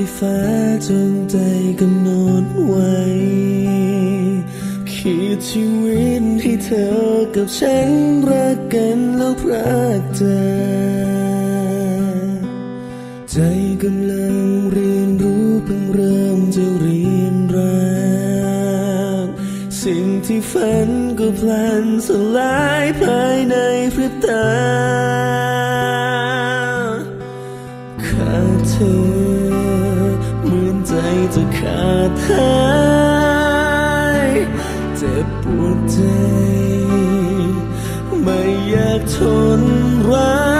ที่ฟ้าจงใจกำหนดไว้ขีดชีวิตให้เธอกับฉันรักกันแล้วพรากจากใจกำลังเรียนรู้เพิ่งเริ่มจะเรียนรัก สิ่งที่ฝันก็พลันสลายภายในพริบตาขาดเธอ จจะขาดหายเจ็บปวดใจ ไม่อยากทนรัก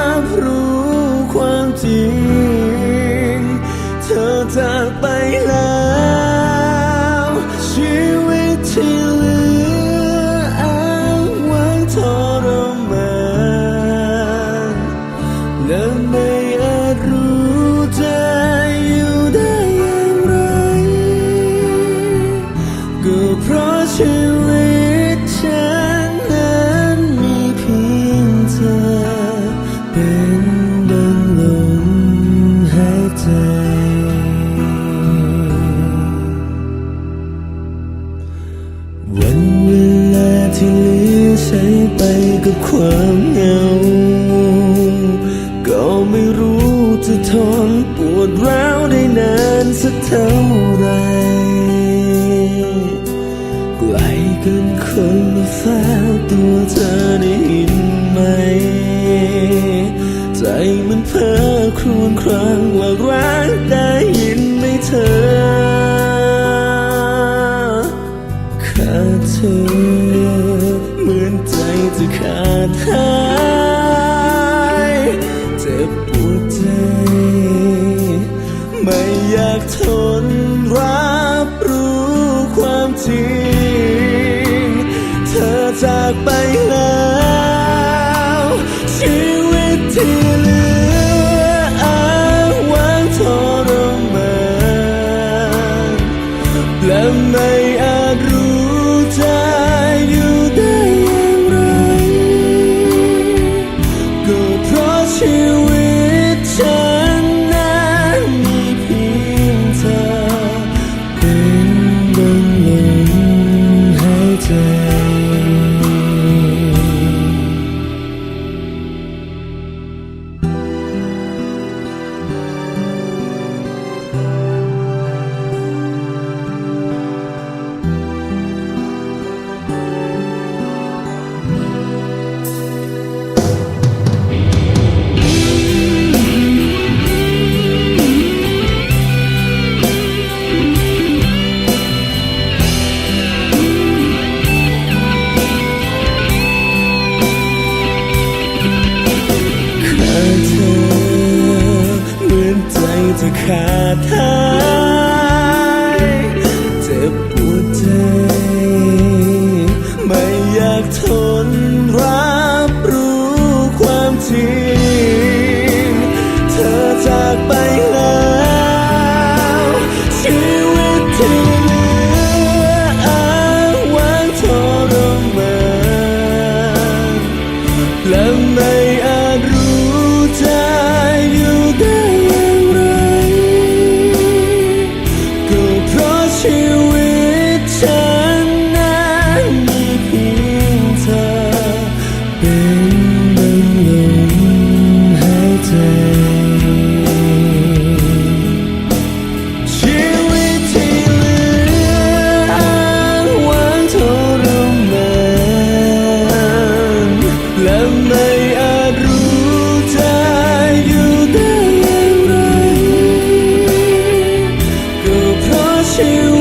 เป็นดังลมหายใจ วันเวลาที่เหลือใช้ไปกับความเหงา ก็ไม่รู้จะทนปวดร้าวได้นานสักเท่าไหรไกลกินคนมาแฝงตัวเธอได้ยินไหม เพ้อครวญครางว่ารักได้ยินไหมเธอขาดเธอเหมือนใจจะขาดหายเจ็บปวดใจ ไม่อยากทนรับรู้ความจริง เธอจากไป จะขาดเธอ to